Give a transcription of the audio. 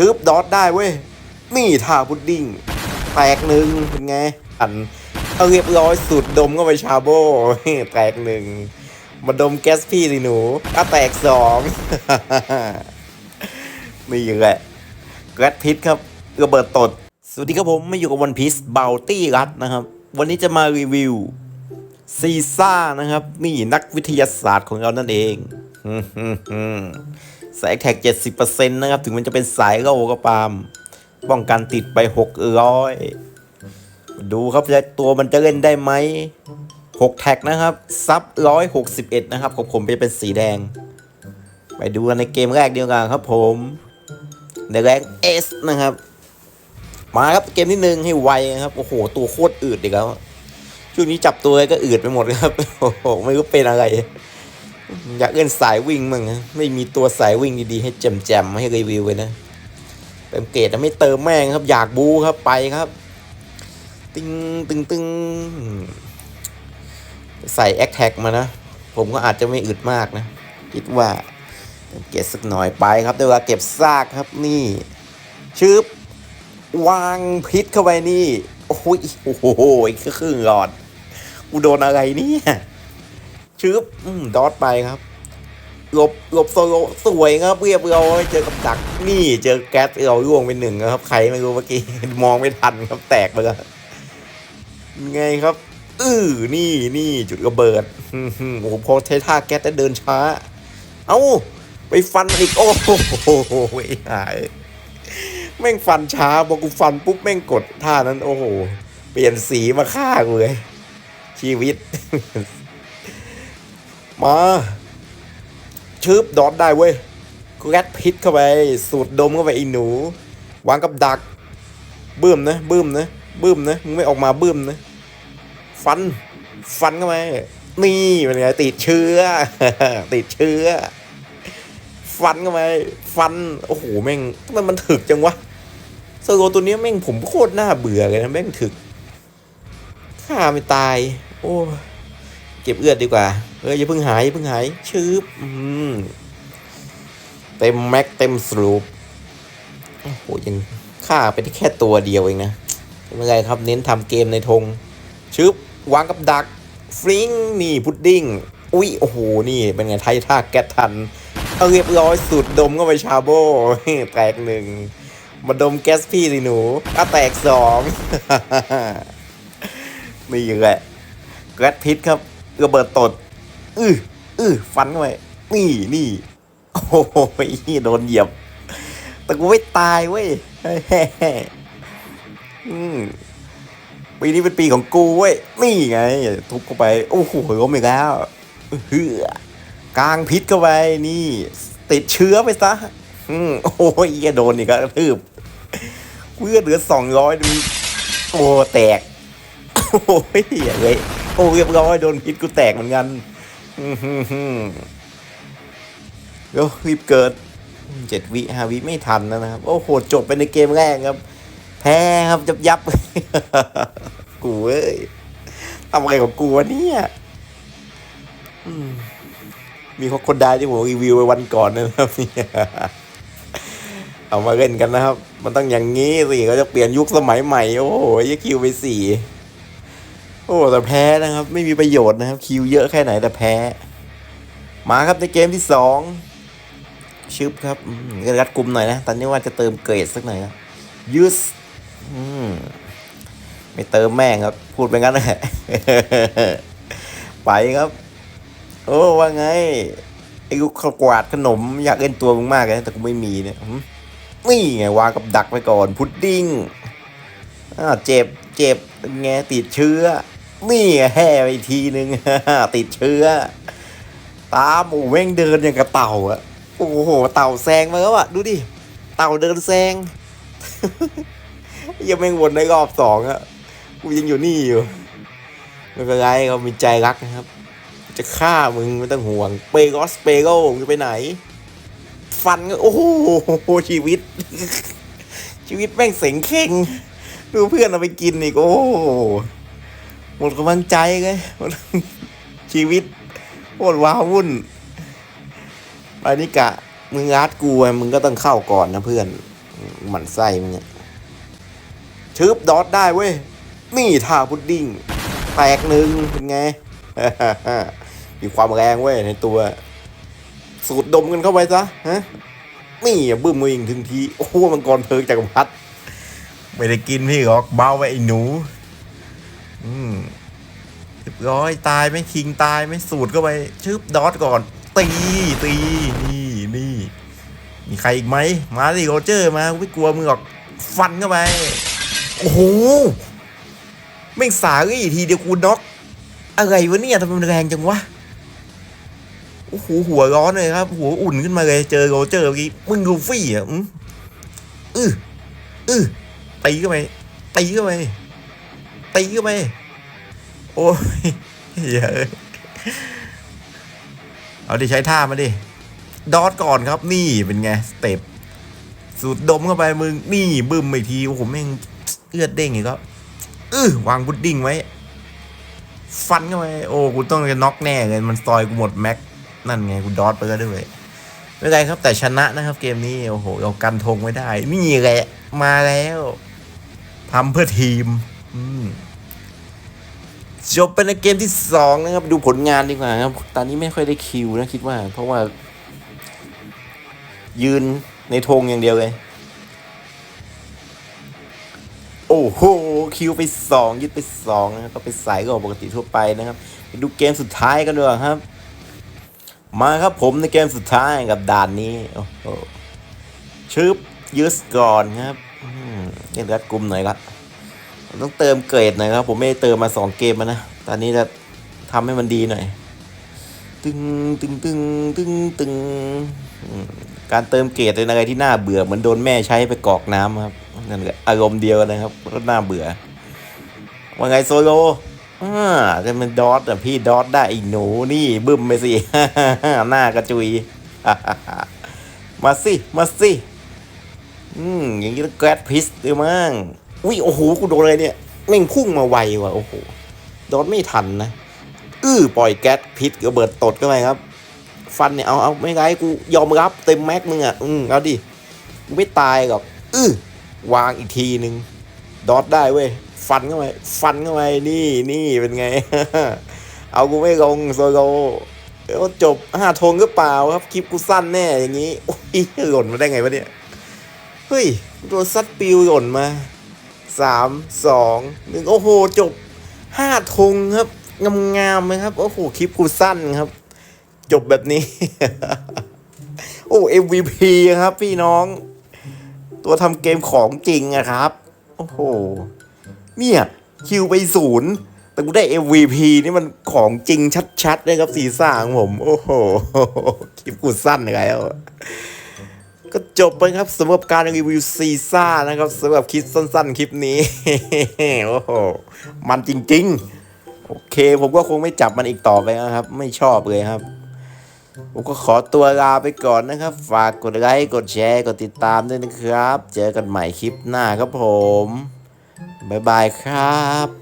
ชืบดอทได้เว้ยนี่ท่าพุดดิ้งแตกหนึ่งเป็นไงอันเอาเรียบร้อยสุดดมก็ไปชาโบแตกหนึ่งมาดมแก๊สพี่สิหนูก็แตกสองนี่แหละแกรดพิษครับระเบิดตด สวัสดีครับผมมาอยู่กับวันพีซเบลตี้รัดนะครับ วันนี้จะมารีวิวซีซ่านะครับ นี่นักวิทยาศาสตร์ของเรานั่นเอง สายแท็ก 70%นะครับ ถึงมันจะเป็นสายโลก็ปาม ป้องกันติดไป600ดูครับจะตัวมันจะเล่นได้ไหม6แท็กนะครับ ซับ 161 นะครับ ของผมจะเป็นสีแดง ไปดูกันในเกมแรกเดียวกันครับผมในแรงเอสนะครับ มาครับเกมที่หนึ่งให้ไวนะครับ โอ้โห ตัวโคตรอืดอีกแล้วช่วงนี้จับตัวก็อืดไปหมดครับ โอ้โห ไม่รู้เป็นอะไร อยากเล่นสายวิ่งมั่งไม่มีตัวสายวิ่งดีๆ ให้แจมๆให้รีวิวเลยนะเต็มเกรดนะไม่เติมแม่งครับ อยากบูครับไปครับ ตึงตึงตึงใส่แอคแท็กมานะ ผมก็อาจจะไม่อึดมากนะ คิดว่าเกรดสักหน่อยไปครับเดี๋ยวเราเก็บซากครับนี่ชึบวางพิษเข้าไปนี่ โอ้โหโอ้โหอีกครึ่งหลอด กูโดนอะไรเนี่ย ชึบอืมดอทไปครับหลบหลบโซโลสวยครับเรียบร้อยเจอกับดักนี่เจอแก๊สเราล่วงไปหนึ่งครับ ใครไม่รู้เมื่อกี้มองไม่ทันครับแตกไปแล้วไงครับอื้อนี่นี่จุดระเบิดโอ้โหพอเทท่าแก๊สจะเดินช้า เอ้า ไปฟันมันอีก โอ้โหหายแม่งฟันช้าพอกูฟันปุ๊บแม่งกดท่านั้น โอ้โห เปลี่ยนสีมาฆ่ากูเลยชีวิต มาชึบดอทได้เว้ยกูแรดพิษเข้าไป สูดดมเข้าไปไอีหนู วางกับดักบึ้มนะบึ้มนะบึ้มนะมึงไม่ออกมาบึ้มนะ ฟัน ฟันเข้าไปนี่เป็นไงติดเชื้อ ติดเชื้อ ฟันเข้าไปฟันโอ้โหแม่งทำไมมันถึกจังวะโซโลตัวนี้แม่งผมโคตรน่าเบื่อเลยนะแม่งถึกฆ่าไม่ตาย โอ้ ก็บเลือดดีกว่าเอออย่าเพิ่งหายอย่าเพิ่งหายชืบอืมเต็มแม็กเต็มสรูปโอ้โหยังฆ่าไปได้แค่ตัวเดียวเองนะเป็นไรครับเน้นทำเกมในธงชึบวางกับดักฟลิงนี่พุดดิ้งอุ้ยโอ้โหนี่เป็นไงไทยท่าแก๊สทันเอาเรียบร้อยสุดดมก็ไปชาโบแตกหนึ่งมาดมแก๊สพี่สิหนูก็แตกสองนี่แหละแกรดพิษครับ ระเบิดตด อื้ออื้อฟันเข้าไปนี่นี่โอ้โหโดนเหยียบ แต่กูไม่ตายเว้ยปีนี้เป็นปีของกูเว้ย นี่ไง ทุบเข้าไป โอ้โหล้มอีกแล้วเฮือกลางพิษเข้าไปนี่ ติดเชื้อไปซะอืมโอ้ยเหี้ยโดนอีกแล้วทืบเพื่อเหลือสองร้อยดูโอ้แตก โอ้ยเลย โอ้เรียบร้อยโดนพิษกูแตกเหมือนกันเดี๋ยวรีบเกิดเจ็ดวิห้าวิไม่ทันนะครับ โอ้โหจบไปในเกมแรกครับ แพ้ครับยับยับกูเอ้ยทำอะไรของกูวะเนี่ยมมีคนได้ที่ผมรีวิวไปวันก่อนนะครับเนี่ยเอามาเล่นกันนะครับ มันต้องอย่างนี้สิเขาจะเปลี่ยนยุคสมัยใหม่ โอ้โหยคิวไปสี่ โอ้แต่แพ้นะครับ ไม่มีประโยชน์นะครับ คิวเยอะแค่ไหนแต่แพ้ มาครับในเกมที่สองชึบครับก็รัดกลุ่มหน่อยนะตอนนี้ว่าจะเติมเกรดสักหน่อยนะยูสอืมไม่เติมแม่งครับ พูดไปงั้นแหละไปครับ โอ้ว่าไงไอ้กูขกวาดขนม อยากเล่นตัวมึงมากเลยแต่กูไม่มีเนี่ยนี่ไงวางกับดักไปก่อน พุดดิ้งอ่าวเจ็บเจ็บเป็นไงติดเชื้อ นี่แห่ไปอีกทีนึง ติดเชื้อ ตาหมโอ้แม่งเดินอย่างกับเต่าอะโอ้โห เต่าแซงมาแล้วอะดูดิ เต่าเดินแซง ยังแม่งวนในรอบสองอะกูยังอยู่นี่อยู่ไม่เป็นไรเขามีใจรักนะครับ จะฆ่ามึงไม่ต้องห่วง เปโกสเปโกมึงจะไปไหน ฟันก็โอ้โหชีวิต ชีวิตแม่งเสงเข่งดูเพื่อนเอาไปกินอีกโอ้ หมดกำลังใจเลยชีวิตโคตรว้าวุ่นไปนี่กะ มึงอารัดกูมึงก็ต้องเข้าก่อนนะเพื่อนหมันไส้มึงเนี่ยชึบดอทได้เว้ย นี่ท่าพุดดิ้ง แตกหนึ่งเป็นไง มีความแรงเว้ยในตัว สูดดมกันเข้าไปซะฮะนี่บึ้มวิ่งถึงที โอ้โหมังกรเพลิงจักรพรรดิไม่ได้กินพี่หรอกเบาไว้ไอ้หนู อืมเรียบร้อยตายไหม่คิงตายไหม่สูดเข้าไปชึบดอทก่อน ตีตีนี่นี่มีใครอีกไหมมาดิโรเจอร์มาไม่กลัวมึงหรอกฟันเข้าไป โอ้โหแม่งสาเอ้ยทีเดียวกูน็อกอะไรวะเนี่ยทำไมมันแรงจังวะโอ้โหหัวร้อนเลยครับ หัวอุ่นขึ้นมาเลย เจอโรเจอร์เมื่อกี้มึงลูฟี่อะอืมอืออือตีเข้าไปตีเข้าไป ตีเข้าไป โอ้ยเยอะเอาดิใช้ท่ามาดิ ดอทก่อนครับนี่เป็นไง สเต็ปสูดดมเข้าไปมึงนี่บึ้มอีกทีโอ้โหแม่งเลือดเด้งอีกก็อื้อวางพุดดิ้งไว้ ฟันเข้าไปโอ้กูต้องจะน็อกแน่เลยมันซอยกูหมดแม็กนั่นไงกูดอทไปก็ด้วยไม่เป็นไรครับแต่ชนะนะครับ เกมนี้โอ้โหเรากันธงไม่ได้ นี่แหละมาแล้วทำเพื่อทีม อืม จบเป็นในเกมที่สองนะครับ ดูผลงานดีกว่าครับ ตอนนี้ไม่ค่อยได้คิวนะคิดว่า เพราะว่า ยืนในธงอย่างเดียวเลย โอ้โห คิวไปสองยึดไปสองนะก็ไปสายก็ปกติทั่วไปนะครับ ไปดูเกมสุดท้ายกันด้วยครับ มาครับผมในเกมสุดท้ายกับด่านนี้ โอ้โหชึบยืสก่อนครับเล่นรัดกลุ่มหน่อยละ ต้องเติมเกรดหน่อยครับ ผมไม่ได้เติมมาสองเกมแล้วนะ ตอนนี้จะทำให้มันดีหน่อย ตึงตึงตึงตึงตึงการเติมเกรดเป็นอะไรที่น่าเบื่อเหมือนโดนแม่ใช้ไปกอกน้ำครับนั่นอารมณ์เดียวนะครับก็น่าเบื่อ ว่าไงโซโลอ่าจะเป็นดอทอะพี่ดอทได้อีกหนูนี่บึ้มไปสิหน้ากระจุย มาสิ มาสิ อืมอย่างนี้ต้องแกรดพิสด้วยมั้ง อุ้ยโอ้โหกูโดนอะไรเนี่ยแม่งพุ่งมาไวว่ะโอ้โหโดนไม่ทันนะอื้อปล่อยแก๊สพิษระเบิดตดเข้าไปครับ ฟันเนี่ยเอาเอาไม่ไรกูยอมรับเต็มแม็กมึงอะอืมเอาดิกูไม่ตายหรอกอื้อวางอีกทีหนึ่งดอทได้เว้ยฟันเข้าไปฟันเข้าไปนี่นี่เป็นไง เอากูไม่ลงโซโลเดี๋ยวจบห้าทงหรือเปล่าครับคลิปกูสั้นแน่อย่างนี้โอ้ยหล่นมาได้ไงวะเนี่ยเฮ้ยโดนซัดปิวหล่นมา สามสองหนึ่งโอ้โห จบห้าทงครับ งามๆเลยครับ โอ้โห คลิปกูสั้นครับ จบแบบนี้ โอ้ MVP ครับพี่น้อง ตัวทำเกมของจริงอะครับ โอ้โห เนี่ย คิวไปศูนย์แต่กูได้ MVP นี่มันของจริงชัดๆเลยครับสีซ่าของผม โอ้โห คลิปกูสั้นเลยแล้ว ก็จบไปครับสำหรับการรีวิวซีซ่านะครับสำหรับคลิปสั้นๆ คลิปนี้ โอ้โห มันจริงๆ โอเค ผมก็คงไม่จับมันอีกต่อไปนะครับ ไม่ชอบเลยครับ ผมก็ขอตัวลาไปก่อนนะครับ ฝากกดไลค์ กดแชร์ กดติดตามด้วยนะครับ เจอกันใหม่คลิปหน้าครับผม บ๊ายบายครับ